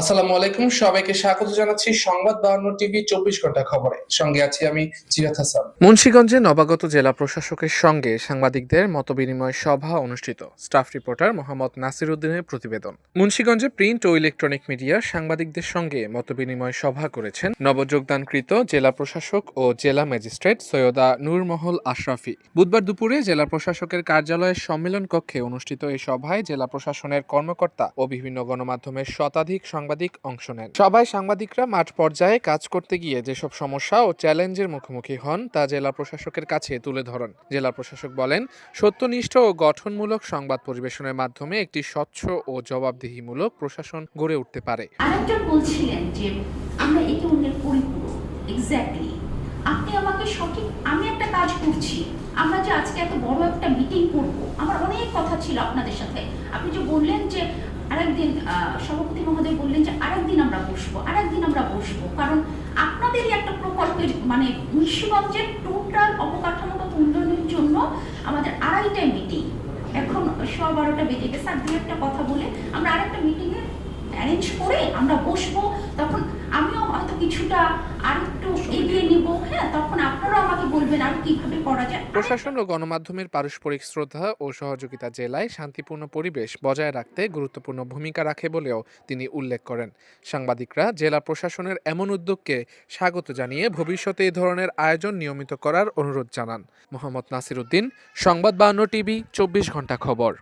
আসসালামু আলাইকুম, সবাইকে স্বাগত জানাচ্ছি সংবাদ বাহান্ন টিভি চব্বিশ ঘণ্টা খবরে। সঙ্গে আছি আমি হাসান। মুন্সিগঞ্জে নবাগত জেলা প্রশাসকের সঙ্গে সাংবাদিকদের মতবিনিময় সভা অনুষ্ঠিত। স্টাফ রিপোর্টার মোহাম্মদ নাসির উদ্দিনের প্রতিবেদন। মুন্সিগঞ্জে প্রিন্ট ও ইলেকট্রনিক মিডিয়া সাংবাদিকদের সঙ্গে মতবিনিময় সভা করেছেন নবযোগদানকৃত জেলা প্রশাসক ও জেলা ম্যাজিস্ট্রেট সৈয়দা নূরমহল আশরাফি। বুধবার দুপুরে জেলা প্রশাসকের কার্যালয়ের সম্মেলন কক্ষে অনুষ্ঠিত এই সভায় জেলা প্রশাসনের কর্মকর্তা ও বিভিন্ন গণমাধ্যমের শতাধিক সাংবাদিক অংশ নেন। সভায় সাংবাদিকরা মাঠ পর্যায়ে কাজ করতে গিয়ে যেসব সমস্যা ও চ্যালেঞ্জের মুখোমুখি হন তা জেলা প্রশাসকের কাছে তুলে ধরেন। জেলা প্রশাসক বলেন, সত্যনিষ্ঠ ও গঠনমূলক সংবাদ পরিবেশনের মাধ্যমে একটি স্বচ্ছ ও জবাবদিহিমূলক প্রশাসন গড়ে উঠতে পারে। আরেকজন বলছিলেন যে, আমরা একে অন্যের পরিপূরক এক্স্যাক্টলি আপনি আমাকে সঠিক, আমি একটা কাজ করছি। আমরা যে আজকে এত বড় একটা মিটিং করব, আমার অনেক কথা ছিল আপনাদের সাথে। আপনি যে বললেন যে আরেকদিন আহ, সভাপতি মহোদয় বললেন যে আরেকদিন আমরা বসবো আরেকদিন আমরা বসবো। কারণ আপনাদেরই একটা প্রকল্পের মানে মুন্সিগঞ্জের টোটাল অবকাঠামোগত উন্নয়নের জন্য আমাদের আড়াইটায় মিটিং এখন সোয়া বারোটা বেজে গেছে আর দু একটা কথা বলে আমরা আরেকটা মিটিংয়ে অ্যারেঞ্জ করে আমরা বসবো। তখন আমিও হয়তো কিছুটা আর একটু এগিয়ে নিব হ্যাঁ তখন আপনারাও আমাকে প্রশাসন ও গণমাধ্যমের পারস্পরিক শ্রদ্ধা ও সহযোগিতা জেলায় শান্তিপূর্ণ পরিবেশ বজায় রাখতে গুরুত্বপূর্ণ ভূমিকা রাখে বলেও তিনি উল্লেখ করেন। সাংবাদিকরা জেলা প্রশাসনের এমন উদ্যোগকে স্বাগত জানিয়ে ভবিষ্যতে এ ধরনের আয়োজন নিয়মিত করার অনুরোধ জানান। মোহাম্মদ নাসির উদ্দিন সংবাদ বাহান্ন টিভি, চব্বিশ ঘণ্টা খবর।